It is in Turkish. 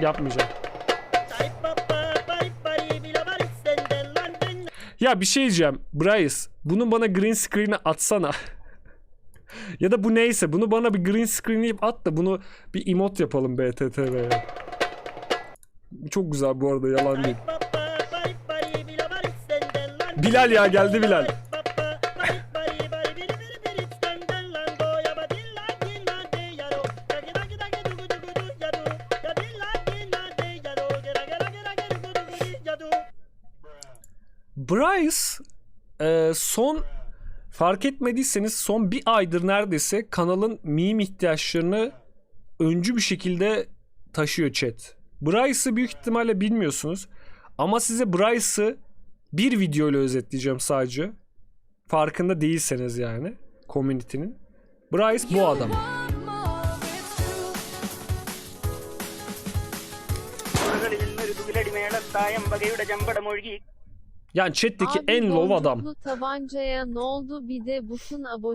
Yapmayacağım. Ya bir şey diyeceğim. Bryce bunu bana green screen'e atsana. ya da bu neyse bunu bana bir green screen'leyip at da bunu bir emote yapalım BTTV'ye. Çok güzel bu arada yalan değil. Bilal ya, geldi Bilal. Bryce e, son fark etmediyseniz son bir aydır neredeyse kanalın meme ihtiyaçlarını öncü bir şekilde taşıyor chat. Bryce'ı büyük ihtimalle bilmiyorsunuz. Ama size Bryce'ı bir video ile özetleyeceğim sadece. Farkında değilseniz yani community'nin. Bryce bu adam. Yani chat'teki Abi en low adam. Tabancaya ne oldu bir de Bush'un abone